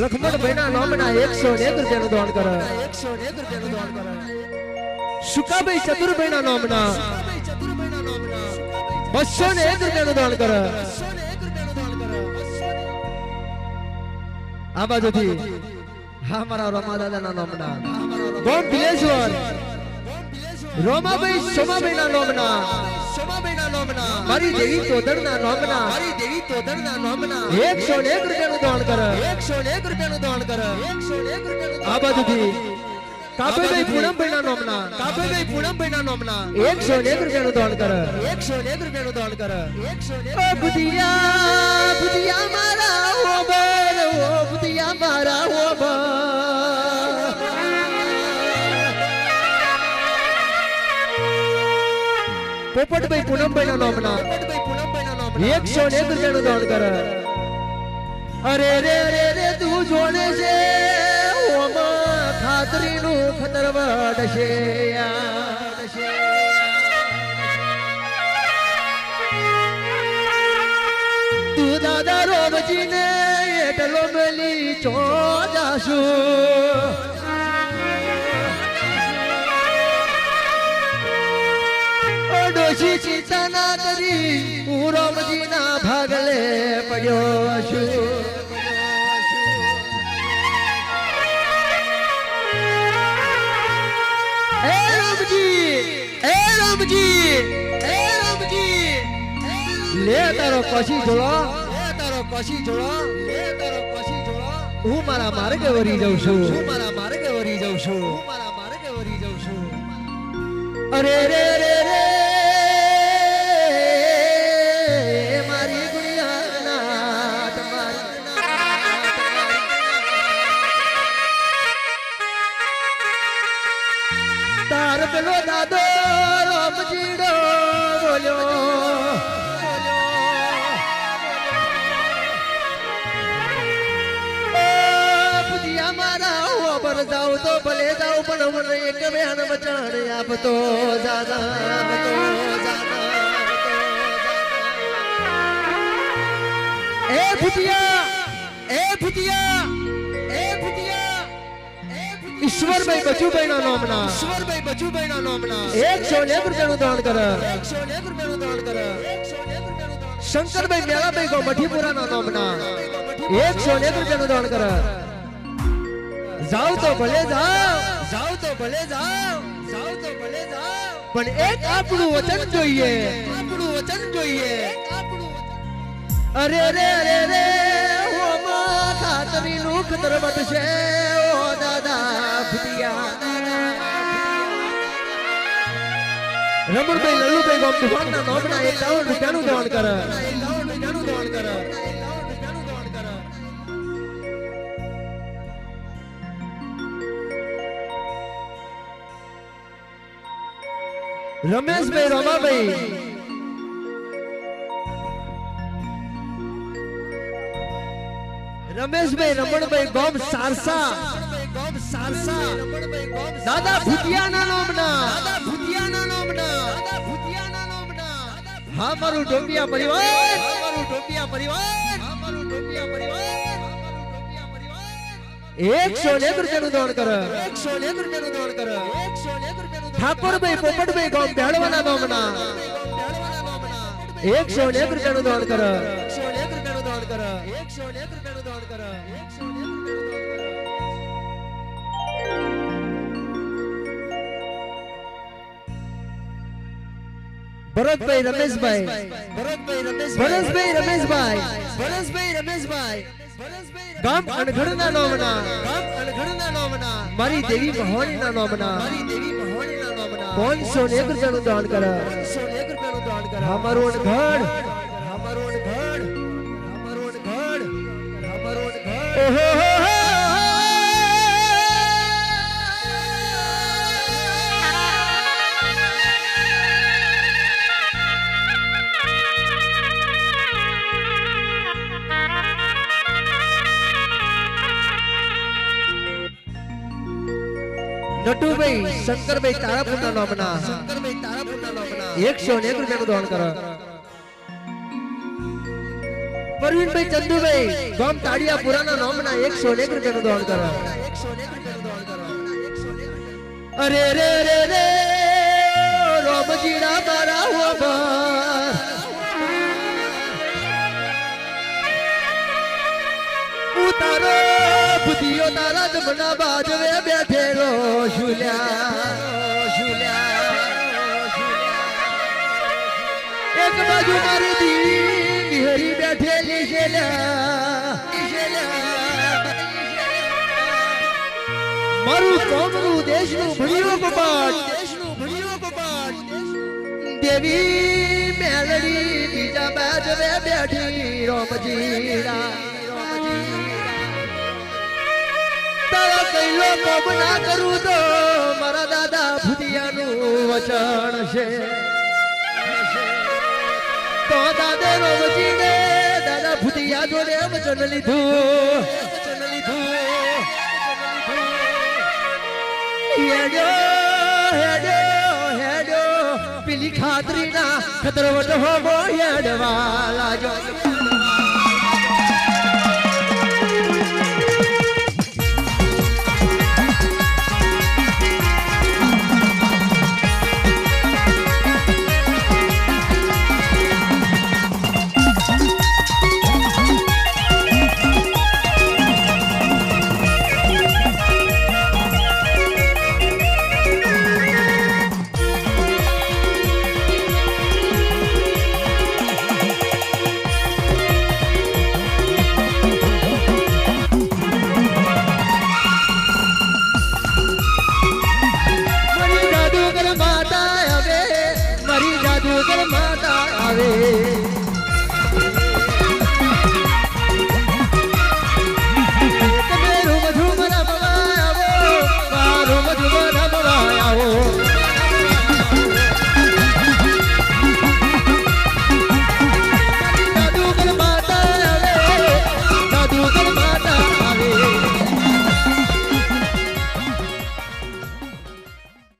લખમણભાઈ ના નામના એકસો ને એક દાન કરો એકસો ને એક દાન કરો. સુકાભાઈ ચતુરભાઈ ના નામના બસો ને એક રૂપિયાનું દાન કરે. ને આ બાજુથી હા, મારા રમા દાદા ના નામના. ગોમ ભિલેશ્વર. રોમાભાઈ સોમાભાઈ ના નામના સોમાભાઈના નામના. મારી દેવી તોદર ના નામના. મારી દેવી તોદરના નામના એકસો ને એક રૂપિયાનું દાન કરે એકસો ને એક રૂપિયાનું દાન કરે એકસો ને એક રૂપિયાનું આ બાજુથી કાબેભાઈ પૂનમભાઈ ના નામના કાબેભાઈ પૂનમભાઈના નામના એકસો ને એક રૂપિયાનું દાન કરે એકસો ને એક રૂપિયાનું દાન કરે એકસો ને એક ઓ બુધિયા બુધિયા મારા ઓ બર ઓ બુધિયા મારા ઓ બર પોપટભાઈ પૂનમભાઈ ના નામના પોપટભાઈ પૂનમભાઈના નામના એકસો ને એક રૂપિયાનું દાન કરે. અરે રે રે રે તું જોડે છે. ઓમાં ખાતરી નું ખતરવાડ છે તું દાદા રોમજી ને એટલો મેલી ચો જાશું. ડોશી ચિંતા ના કરી હું રામજી ના ભાગલે પડ્યો છું લે તારો પછી જોડો લે તારો કશી જોડો લે તારો કશી જોડો. હું મારા માર્ગે વરી જાઉં છું. હું મારા માર્ગે વરી જાઉં છું. હું મારા માર્ગે વરી જાઉં છું. અરે રે રે રે. તાર દાદો રામજીડો બોલ્યો જાવ તો ભલે જાવ પણ મને એક બેન બચાણ આપતો દાદા આપતો દાદા એ ભૂતિયા એ ભૂતિયા ઈશ્વરભાઈ બચુભાઈ ના નામના. ઈશ્વરભાઈ નામના. એકસો ને એક રૂપિયાનું દાન કરે. એકસો ને એક રૂપિયાનું દાન કરે. શંકરભાઈ મેળાભાઈ ગો મઠીપુરા ના નામના. એકસો ને એક રૂપિયાનું દાન કરે. જાવ તો ભલે જાવ. જાવ તો ભલે જાવ. જાવ તો ભલે જાવ. પણ એક આપણું વચન જોઈએ. આપણું વચન જોઈએ. અરે રે રે રે ઓ માં ખાતરી નું ખતર બટશે. ઓ દાદા ભુતિયા રમણભાઈ લલ્લુભાઈ ગોમ દુકાન ના નોમના એકાવન રૂપિયાનું દાન કરે એકાવન રૂપિયાનું દાન કરે એકાવન રૂપિયાનું દાન કરે રમેશભાઈ રમાભાઈ રમેશભાઈ રમણભાઈ ગોમ સારસા ગોમ દાદા ભુતિયા ના નોમના. દાદા ભૂતિયાના નામના. દાદા ભૂતિયાના નામના. હા મારું ડોબિયા પરિવાર. મારું ટોપિયા પરિવાર. પરિવાર અમારું ટોપિયા પરિવાર. એકસો ને એક રૂપિયાનું કરો. કરે એકસો ને એક રૂપિયાનું દાન કરે. એકસો ને એક રૂપિયાનું ઠાકોરભાઈ પોપટભાઈ ગોમ ભેળવાના નોમના એકસો ને એક રૂપિયાનું દાન કરે. એકસો ને એક રૂપિયાનું દાન કરે. એકસો એક રૂપિયાનું દાન કરે. એકસો ભરતભાઈ રમેશભાઈ. ભરતભાઈ રમેશભાઈ. ભરતભાઈ રમેશભાઈ. ભરતભાઈ રમેશભાઈ. ગામ અણઘડના નોમના. ગામ અણઘડના નામના. મારી દેવી મહોણીના નોમના. મારી દેવી મહોણીના નામના. પાંચસો ને એક રૂપિયાનું દાન કરે. એકસો ને એક રૂપિયાનું દાન કરે. અમારું અણઘડ અમારું અણઘડ અમારું અણઘડ અમારું અણઘડ ઓહો હો હો. નટુભાઈ શંકરભાઈ તારાપુરના નામના શંકરભાઈ તારાપુરના નામના એકસો ને એક રૂપિયાનું દાન કરે પરવીનભાઈ ચંદુભાઈ ગામ તાળિયા પુરાના નામના એકસો ને એક રૂપિયાનું દોડ કરો એકસો ને એક રૂપિયાનું દોડ કરો એકસો ને એક રૂપિયાનું અરે રે રે રે રોમજીડા બુદ્ધિઓ તારા જમણા બાજવે બેઠેલો શુલ્યા એક બાજુ મારી દીવી નિહરી બેઠેલી છે. મારું કોમનું દેશનું ભણ્યું કપાટ. દેશનું ભણ્યો કપાટ દેવી મેલડી બીજા બાજવે બેઠી રોમજીરા તારા પગ ના કરું તો મારા દાદા ભૂતિયાનું વચન છે. તો દાદા રોજીને દાદા ભૂતિયા જોડે વચન લીધું. વચન લીધું હેડ્યો. હેડ્યો ખાતરીના ખતરવટ હોવો હેડવા લાજો માતા આવે.